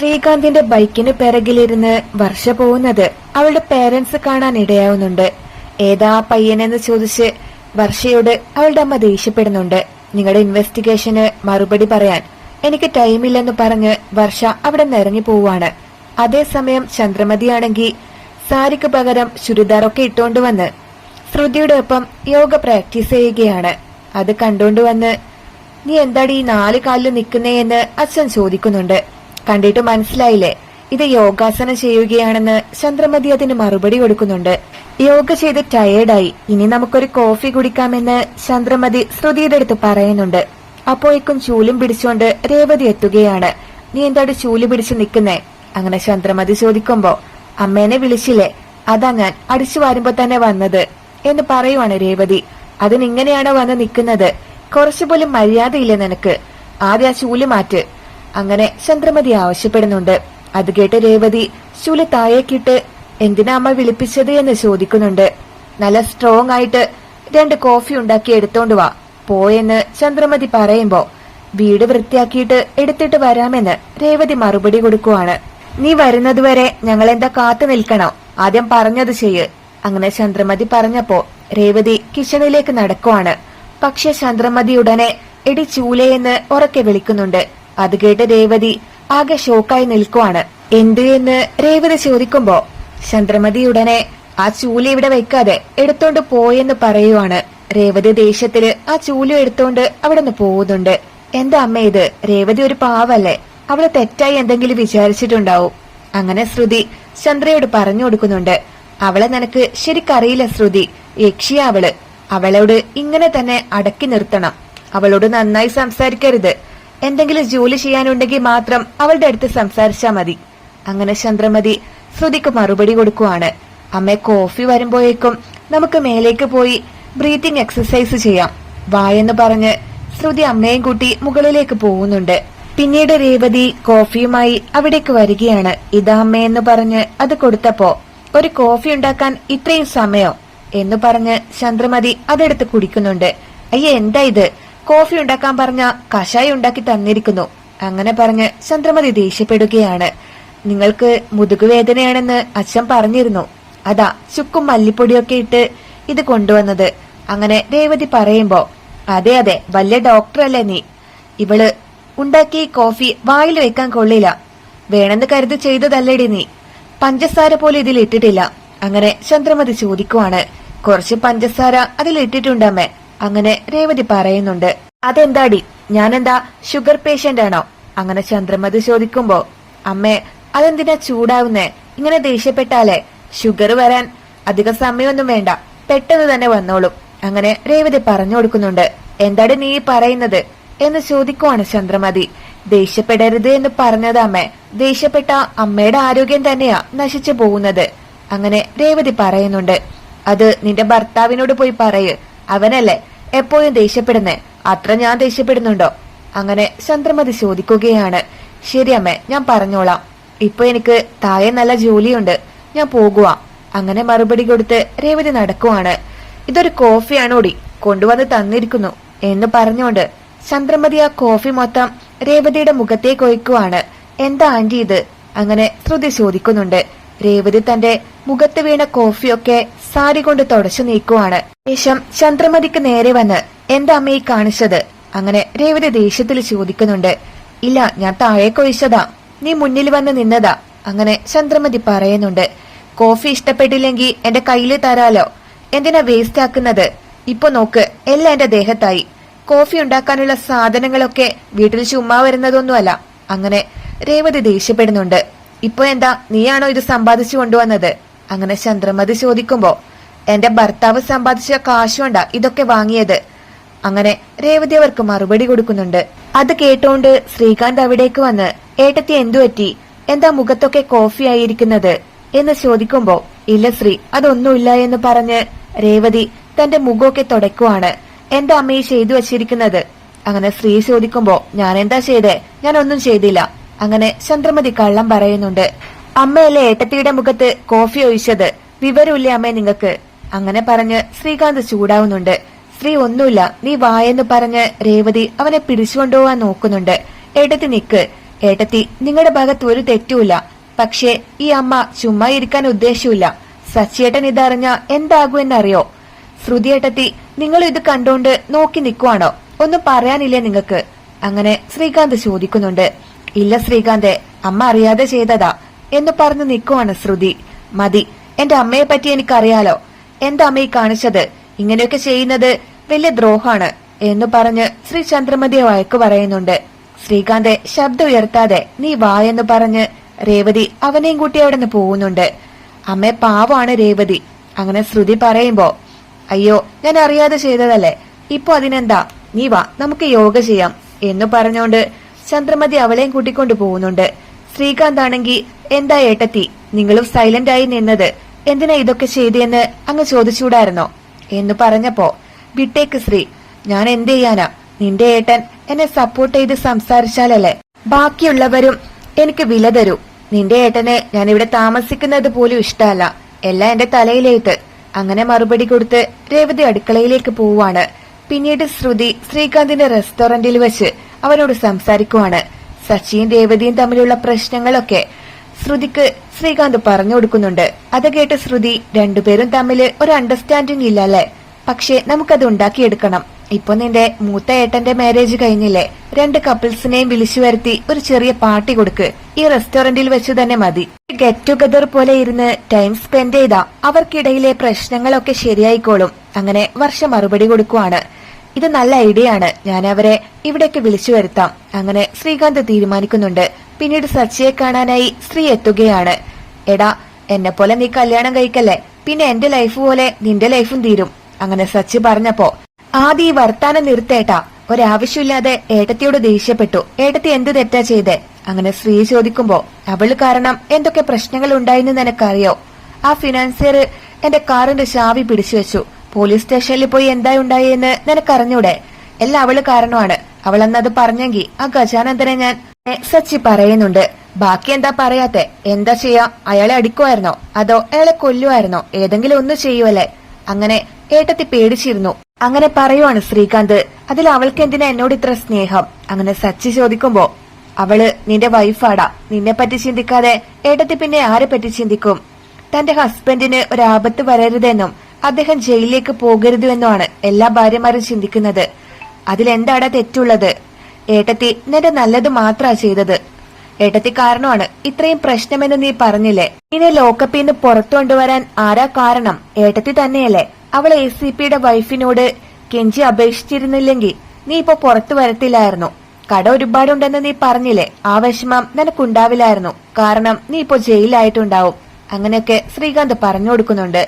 ശ്രീകാന്തിന്റെ ബൈക്കിന് പിറകിലിരുന്ന് വർഷ പോകുന്നത് അവളുടെ പേരൻസ് കാണാൻ ഇടയാവുന്നുണ്ട്. ഏതാ പയ്യനെന്ന് ചോദിച്ച് വർഷയോട് അവളുടെ അമ്മ ദേഷ്യപ്പെടുന്നുണ്ട്. നിങ്ങളുടെ ഇൻവെസ്റ്റിഗേഷന് മറുപടി പറയാൻ എനിക്ക് ടൈമില്ലെന്ന് പറഞ്ഞ് വർഷ അവിടെ നിറങ്ങി പോവാണ് അതേസമയം ചന്ദ്രമതിയാണെങ്കിൽ സാരിക്ക് പകരം ചുരിദാറൊക്കെ ഇട്ടുകൊണ്ട് വന്ന് ശ്രുതിയുടെ ഒപ്പം യോഗ പ്രാക്ടീസ് ചെയ്യുകയാണ്. അത് കണ്ടുകൊണ്ട് വന്ന് നീ എന്താടി നാല് കാലിൽ നിൽക്കുന്നേ? എന്ന് അച്ഛൻ ചോദിക്കുന്നുണ്ട്. കണ്ടിട്ട് മനസ്സിലായില്ലേ? ഇത് യോഗാസനം ചെയ്യുകയാണെന്ന് ചന്ദ്രമതി അതിന് മറുപടി കൊടുക്കുന്നുണ്ട്. യോഗ ചെയ്ത് ടയേർഡായി ഇനി നമുക്കൊരു കോഫി കുടിക്കാമെന്ന് ചന്ദ്രമതി ശ്രുതിയുടെ അടുത്ത് പറയുന്നുണ്ട്. അപ്പോഴേക്കും ചൂലും പിടിച്ചുകൊണ്ട് രേവതി എത്തുകയാണ്. നീ എന്താടി ചൂൽ പിടിച്ച് നിൽക്കുന്നേ? അങ്ങനെ ചന്ദ്രമതി ചോദിക്കുമ്പോ അമ്മേനെ വിളിച്ചില്ലേ? അതാ ഞാൻ. അടിച്ചു വാരുമ്പോ തന്നെ വന്നത്. എന്ന് പറയുവാണ് രേവതി. അതിനിങ്ങനെയാണോ വന്ന് നിൽക്കുന്നത്? കുറച്ചുപോലും മര്യാദയില്ല നിനക്ക്? ആദ്യം ആ ചൂൽ മാറ്റ്. അങ്ങനെ ചന്ദ്രമതി ആവശ്യപ്പെടുന്നുണ്ട്. അത് കേട്ട് രേവതി ശൂല താഴേക്കിട്ട് എന്തിനാ അമ്മ വിളിപ്പിച്ചത്? എന്ന് ചോദിക്കുന്നുണ്ട്. നല്ല സ്ട്രോങ് ആയിട്ട് രണ്ട് കോഫി ഉണ്ടാക്കി എടുത്തോണ്ട് വാ. പോയെന്ന് ചന്ദ്രമതി പറയുമ്പോ വീട് വൃത്തിയാക്കിയിട്ട് എടുത്തിട്ട് വരാമെന്ന് രേവതി മറുപടി കൊടുക്കുവാണ്. നീ വരുന്നതുവരെ ഞങ്ങൾ എന്താ കാത്തു നിൽക്കണോ? ആദ്യം പറഞ്ഞത് ചെയ്യ്. അങ്ങനെ ചന്ദ്രമതി പറഞ്ഞപ്പോ രേവതി കിച്ചണിലേക്ക് നടക്കുവാണ്. പക്ഷെ ചന്ദ്രമതി ഉടനെ എടി ചൂലയെന്ന് ഉറക്കെ വിളിക്കുന്നുണ്ട്. അത് കേട്ട് രേവതി ആകെ ഷോക്കായി നിൽക്കുവാണ്. എന്ത് എന്ന് രേവതി ചോദിക്കുമ്പോ ചന്ദ്രമതി ഉടനെ ആ ചൂല ഇവിടെ വെക്കാതെ എടുത്തോണ്ട് പോയെന്ന് പറയുവാണ്. രേവതി ദേഷ്യത്തിൽ ആ ചൂല എടുത്തോണ്ട് അവിടെ നിന്ന് പോകുന്നുണ്ട്. എന്താ അമ്മ ഇത്? രേവതി ഒരു പാവല്ലേ. അവൾ തെറ്റായി എന്തെങ്കിലും വിചാരിച്ചിട്ടുണ്ടാവും. അങ്ങനെ ശ്രുതി ചന്ദ്രയോട് പറഞ്ഞു കൊടുക്കുന്നുണ്ട്. അവളെ നിനക്ക് ശരിക്കറിയില്ല ശ്രുതി. യക്ഷിയ അവൾ. അവളോട് ഇങ്ങനെ തന്നെ അടക്കി നിർത്തണം. അവളോട് നന്നായി സംസാരിക്കരുത്. എന്തെങ്കിലും ജോലി ചെയ്യാനുണ്ടെങ്കിൽ മാത്രം അവളുടെ അടുത്ത് സംസാരിച്ചാ മതി. അങ്ങനെ ചന്ദ്രമതി ശ്രുതിക്ക് മറുപടി കൊടുക്കുവാണ്. അമ്മ കോഫി വരുമ്പോഴേക്കും നമുക്ക് മേലേക്ക് പോയി ബ്രീത്തിങ് എക്സസൈസ് ചെയ്യാം. വായെന്ന് പറഞ്ഞ് ശ്രുതി അമ്മയും കൂട്ടി മുകളിലേക്ക് പോകുന്നുണ്ട്. പിന്നീട് രേവതി കോഫിയുമായി അവിടേക്ക് വരികയാണ്. ഇതാ അമ്മയെന്ന് പറഞ്ഞ് അത് കൊടുത്തപ്പോ ഒരു കോഫി ഉണ്ടാക്കാൻ ഇത്രയും സമയം എന്ന് പറഞ്ഞ് ചന്ദ്രമതി അതെടുത്ത് കുടിക്കുന്നുണ്ട്. അയ്യ എന്താ ഇത്? കോഫി ഉണ്ടാക്കാൻ പറഞ്ഞ കഷായം ഉണ്ടാക്കി തന്നിരിക്കുന്നു. അങ്ങനെ പറഞ്ഞ് ചന്ദ്രമതി ദേഷ്യപ്പെടുകയാണ്. നിങ്ങൾക്ക് മുതുകുവേദനയാണെന്ന് അച്ഛൻ പറഞ്ഞിരുന്നു. അതാ ചുക്കും മല്ലിപ്പൊടിയൊക്കെ ഇട്ട് ഇത് കൊണ്ടുവന്നത്. അങ്ങനെ രേവതി പറയുമ്പോ അതെ അതെ വലിയ ഡോക്ടറല്ലേ നീ. ഇവൾ ഉണ്ടാക്കിയ കോഫി വായിൽ വെക്കാൻ കൊള്ളില്ല. വേണമെന്ന് കരുതി ചെയ്തതല്ലേടി നീ. പഞ്ചസാര പോലെ ഇതിൽ ഇട്ടിട്ടില്ല. അങ്ങനെ ചന്ദ്രമതി ചോദിക്കുവാണ്. കുറച്ച് പഞ്ചസാര അതിൽ ഇട്ടിട്ടുണ്ടമ്മേ. അങ്ങനെ രേവതി പറയുന്നുണ്ട്. അതെന്താടി? ഞാനെന്താ ഷുഗർ പേഷ്യന്റ് ആണോ? അങ്ങനെ ചന്ദ്രമതി ചോദിക്കുമ്പോ അമ്മേ അതെന്തിനാ ചൂടാവുന്നേ? ഇങ്ങനെ ദേഷ്യപ്പെട്ടാലേ? ഷുഗർ വരാൻ അധിക സമയമൊന്നും വേണ്ട. പെട്ടെന്ന് തന്നെ വന്നോളും. അങ്ങനെ രേവതി പറഞ്ഞു കൊടുക്കുന്നുണ്ട്. എന്താടി നീ പറയുന്നത്? എന്ന് ചോദിക്കുവാണ് ചന്ദ്രമതി. ദേഷ്യപ്പെടരുത് എന്ന് പറഞ്ഞത് അമ്മേ. ദേഷ്യപ്പെട്ട അമ്മയുടെ ആരോഗ്യം തന്നെയാ നശിച്ചു പോകുന്നത്. അങ്ങനെ രേവതി പറയുന്നുണ്ട്. അത് നിന്റെ ഭർത്താവിനോട് പോയി പറയ്. അവനല്ലേ എപ്പോഴും ദേഷ്യപ്പെടുന്നേ. അത്ര ഞാൻ ദേഷ്യപ്പെടുന്നുണ്ടോ? അങ്ങനെ ചന്ദ്രമതി ചോദിക്കുകയാണ്. ശരി അമ്മേ ഞാൻ പറഞ്ഞോളാം. ഇപ്പൊ എനിക്ക് താഴെ നല്ല ജോലിയുണ്ട്. ഞാൻ പോകുക അങ്ങനെ മറുപടി കൊടുത്ത് രേവതി നടക്കുവാണ്. ഇതൊരു കോഫിയാണ് ഓടി കൊണ്ടുവന്ന് തന്നിരിക്കുന്നു. എന്ന് പറഞ്ഞുകൊണ്ട് ചന്ദ്രമതി ആ കോഫി മൊത്തം രേവതിയുടെ മുഖത്തേക്ക് ഒഴിക്കുവാണ്. എന്താ ആന്റി ഇത്? അങ്ങനെ ശ്രുതി ചോദിക്കുന്നുണ്ട്. രേവതി തന്റെ മുഖത്ത് വീണ കോഫിയൊക്കെ സാരി കൊണ്ട് തുടച്ചു നീക്കുവാണ്. ശേഷം ചന്ദ്രമതിക്ക് നേരെ വന്ന് എന്റെ അമ്മയെ കാണിച്ചത്? അങ്ങനെ രേവതി ദേഷ്യത്തിൽ ചോദിക്കുന്നുണ്ട്. ഇല്ല ഞാൻ താഴേക്ക് ഒഴിച്ചതാ നീ മുന്നിൽ വന്ന് നിന്നതാ. അങ്ങനെ ചന്ദ്രമതി പറയുന്നുണ്ട്. കോഫി ഇഷ്ടപ്പെട്ടില്ലെങ്കിൽ എന്റെ കയ്യിൽ തരാലോ. എന്തിനാ വേസ്റ്റ് ആക്കുന്നത്? ഇപ്പൊ നോക്ക് എല്ലാം എന്റെ ദേഹത്തായി. കോഫി ഉണ്ടാക്കാനുള്ള സാധനങ്ങളൊക്കെ വീട്ടിൽ ചുമ്മാ വരുന്നതൊന്നുമല്ല. അങ്ങനെ രേവതി ദേഷ്യപ്പെടുന്നുണ്ട്. ഇപ്പൊ എന്താ നീയാണോ ഇത് സമ്പാദിച്ചു കൊണ്ടുവന്നത്? അങ്ങനെ ചന്ദ്രമതി ചോദിക്കുമ്പോ എന്റെ ഭർത്താവ് സമ്പാദിച്ച കാശുകൊണ്ടാ ഇതൊക്കെ വാങ്ങിയത്. അങ്ങനെ രേവതി അവർക്ക് മറുപടി കൊടുക്കുന്നുണ്ട്. അത് കേട്ടോണ്ട് ശ്രീകാന്ത് അവിടേക്ക് വന്ന് ഏട്ടത്തി എന്തു പറ്റി? എന്താ മുഖത്തൊക്കെ കോഫി ആയിരിക്കുന്നത്? എന്ന് ചോദിക്കുമ്പോ ഇല്ല ശ്രീ അതൊന്നുമില്ല എന്ന് പറഞ്ഞ് രേവതി തന്റെ മുഖമൊക്കെ തുടക്കുവാണ് എന്റെ അമ്മയെ ചെയ്തു വച്ചിരിക്കുന്നത്? അങ്ങനെ ശ്രീ ചോദിക്കുമ്പോ ഞാൻ എന്താ ചെയ്തേ? ഞാൻ ഒന്നും ചെയ്തില്ല. അങ്ങനെ ചന്ദ്രമതി കള്ളം പറയുന്നുണ്ട്. അമ്മയല്ലേ ഏട്ടത്തിയുടെ മുഖത്ത് കോഫി ഒഴിച്ചത്? വിവരമില്ലേ അമ്മേ നിങ്ങക്ക് അങ്ങനെ പറഞ്ഞ് ശ്രീകാന്ത് ചൂടാവുന്നുണ്ട്. ശ്രീ ഒന്നുമില്ല. നീ വായെന്ന് പറഞ്ഞ് രേവതി അവനെ പിടിച്ചുകൊണ്ടുപോവാൻ നോക്കുന്നുണ്ട്. ഏട്ടത്തി നിക്ക്. ഏട്ടത്തി നിങ്ങളുടെ ഭാഗത്ത് ഒരു തെറ്റുമില്ല. പക്ഷേ ഈ അമ്മ ചുമ്മാ ഇരിക്കാൻ ഉദ്ദേശമില്ല സച്ചിയേട്ടൻ ഇതറിഞ്ഞ എന്താകുമെന്നറിയോ? ശ്രുതിയേട്ടത്തി നിങ്ങൾ ഇത് കണ്ടോണ്ട് നോക്കി നിൽക്കുവാണോ ഒന്നും പറയാനില്ലേ നിങ്ങൾക്ക്? അങ്ങനെ ശ്രീകാന്ത് ചോദിക്കുന്നുണ്ട്. ഇല്ല ശ്രീകാന്തെ അമ്മ അറിയാതെ ചെയ്തതാ എന്ന് പറഞ്ഞു നിൽക്കുവാണ് ശ്രുതി. മതി എന്റെ അമ്മയെ പറ്റി എനിക്കറിയാലോ. എന്റെ അമ്മയെ കാണിച്ചത്? ഇങ്ങനെയൊക്കെ ചെയ്യുന്നത് വലിയ ദ്രോഹാണ് എന്ന് പറഞ്ഞ് ശ്രീ ചന്ദ്രമതിയെ വഴക്ക് പറയുന്നുണ്ട്. ശ്രീകാന്തെ ശബ്ദം ഉയർത്താതെ നീ വാ എന്ന് പറഞ്ഞ് രേവതി അവനെയും കൂട്ടി അവിടെ നിന്ന് പോകുന്നുണ്ട് അമ്മ പാവാണ് രേവതി. അങ്ങനെ ശ്രുതി പറയുമ്പോ അയ്യോ ഞാൻ അറിയാതെ ചെയ്തതല്ലേ? ഇപ്പൊ അതിനെന്താ? നീ വാ നമുക്ക് യോഗ ചെയ്യാം എന്ന് പറഞ്ഞുകൊണ്ട് ചന്ദ്രമതി അവളെയും കൂട്ടിക്കൊണ്ടു പോകുന്നുണ്ട്. ശ്രീകാന്ത് ആണെങ്കിൽ എന്താ ഏട്ടത്തി? നിങ്ങളും സൈലന്റ് ആയി നിന്നത്. എന്തിനാ ഇതൊക്കെ ചെയ്തെന്ന് അങ്ങ് ചോദിച്ചൂടായിരുന്നോ എന്ന് പറഞ്ഞപ്പോ വിട്ടേക്ക് ശ്രീ. ഞാൻ എന്ത് ചെയ്യാനാ? നിന്റെ ഏട്ടൻ എന്നെ സപ്പോർട്ട് ചെയ്ത് സംസാരിച്ചാലല്ലേ? ബാക്കിയുള്ളവരും എനിക്ക് വില തരൂ. നിന്റെ ഏട്ടനെ ഞാൻ ഇവിടെ താമസിക്കുന്നത് പോലും ഇഷ്ടമല്ല. എല്ലാം എന്റെ തലയിലേത്ത്. അങ്ങനെ മറുപടി കൊടുത്ത് രേവതി അടുക്കളയിലേക്ക് പോവാണ് പിന്നീട് ശ്രുതി ശ്രീകാന്തിന്റെ റെസ്റ്റോറന്റിൽ വെച്ച് അവനോട് സംസാരിക്കുവാണ്. സച്ചിയും രേവതിയും തമ്മിലുള്ള പ്രശ്നങ്ങളൊക്കെ ശ്രുതിക്ക് ശ്രീകാന്ത് പറഞ്ഞു കൊടുക്കുന്നുണ്ട്. അത് കേട്ട് ശ്രുതി രണ്ടുപേരും തമ്മിൽ ഒരു അണ്ടർസ്റ്റാൻഡിംഗ് ഇല്ല അല്ലേ പക്ഷെ നമുക്കത് ഉണ്ടാക്കിയെടുക്കണം. ഇപ്പൊ നിന്റെ മൂത്ത ഏട്ടന്റെ മാരേജ് കഴിഞ്ഞില്ലേ? രണ്ട് കപ്പിൾസിനെയും വിളിച്ചു വരുത്തി ഒരു ചെറിയ പാർട്ടി കൊടുക്ക്. ഈ റെസ്റ്റോറന്റിൽ വെച്ച് തന്നെ മതി. ഗെറ്റ് ടുഗദർ പോലെ ഇരുന്ന് ടൈം സ്പെൻഡ് ചെയ്താ അവർക്കിടയിലെ പ്രശ്നങ്ങളൊക്കെ ശരിയായിക്കോളും. അങ്ങനെ വർഷ മറുപടി കൊടുക്കുവാണ്. ഇത് നല്ല ഐഡിയ ആണ് ഞാൻ അവരെ ഇവിടേക്ക് വിളിച്ചു വരുത്താം. അങ്ങനെ ശ്രീകാന്ത് തീരുമാനിക്കുന്നുണ്ട്. പിന്നീട് സച്ചിയെ കാണാനായി സ്ത്രീ എത്തുകയാണ്. എടാ എന്നെ പോലെ നീ കല്യാണം കഴിക്കല്ലേ? പിന്നെ എന്റെ ലൈഫ് പോലെ നിന്റെ ലൈഫും തീരും. അങ്ങനെ സച്ചി പറഞ്ഞപ്പോ ആദ്യം ഈ വർത്താനം നിർത്തേട്ടാ. ഒരാവശ്യമില്ലാതെ ഏട്ടത്തിയോട് ദേഷ്യപ്പെട്ടു. ഏട്ടത്തി എന്ത് തെറ്റാ ചെയ്തേ? അങ്ങനെ സ്ത്രീ ചോദിക്കുമ്പോ അവൾ കാരണം എന്തൊക്കെ പ്രശ്നങ്ങൾ ഉണ്ടായെന്ന് നിനക്കറിയോ? ആ ഫിനാൻസിയർ എന്റെ കാറിന്റെ ചാവി പിടിച്ചു വെച്ചു. പോലീസ് സ്റ്റേഷനിൽ പോയി എന്താ ഉണ്ടായെന്ന് നിനക്കറിഞ്ഞൂടെ? എല്ലാം അവൾ കാരണമാണ്. അവൾ അന്നത് പറഞ്ഞെങ്കിൽ ആ ഗജാനന്ദനെ ഞാൻ സച്ചി പറയുന്നുണ്ട്. ബാക്കി എന്താ പറയാത്തെ? എന്താ ചെയ്യാ? അയാളെ അടിക്കുമായിരുന്നോ അതോ അയാളെ കൊല്ലുമായിരുന്നോ ഏതെങ്കിലും ഒന്ന് ചെയ്യുമല്ലേ അങ്ങനെ ഏട്ടത്തി പേടിച്ചിരുന്നു. അങ്ങനെ പറയുവാണ് ശ്രീകാന്ത്. അതിൽ അവൾക്ക് എന്തിനാ എന്നോട് ഇത്ര സ്നേഹം? അങ്ങനെ സച്ചി ചോദിക്കുമ്പോ അവൾ നിന്റെ വൈഫാടാ. നിന്നെ പറ്റി ചിന്തിക്കാതെ ഏട്ടത്തി പിന്നെ ആരെ പറ്റി ചിന്തിക്കും? തന്റെ ഹസ്ബൻഡിന് ഒരാപത്ത് വരരുതെന്നും അദ്ദേഹം ജയിലിലേക്ക് പോകരുത് എന്നുമാണ് എല്ലാ ഭാര്യമാരും ചിന്തിക്കുന്നത്. അതിലെന്താടാ തെറ്റുള്ളത്? ഏട്ടത്തി നിന്റെ നല്ലത് മാത്രാ ചെയ്തത്. ഏട്ടത്തി കാരണമാണ് ഇത്രയും പ്രശ്നമെന്ന് നീ പറഞ്ഞില്ലേ? ഇനി ലോക്കപ്പിൽ നിന്ന് പുറത്തു കൊണ്ടുവരാൻ ആരാ കാരണം? ഏട്ടത്തി തന്നെയല്ലേ. അവൾ എ സി പിയുടെ വൈഫിനോട് കെഞ്ചി അപേക്ഷിച്ചിരുന്നില്ലെങ്കിൽ നീ ഇപ്പൊ പുറത്തു വരത്തില്ലായിരുന്നു. കട ഒരുപാടുണ്ടെന്ന് നീ പറഞ്ഞില്ലേ. ആ വിഷമം നിനക്കുണ്ടാവില്ലായിരുന്നു. കാരണം നീ ഇപ്പൊ ജയിലായിട്ടുണ്ടാവും അങ്ങനെയൊക്കെ ശ്രീകാന്ത് പറഞ്ഞു കൊടുക്കുന്നുണ്ട്.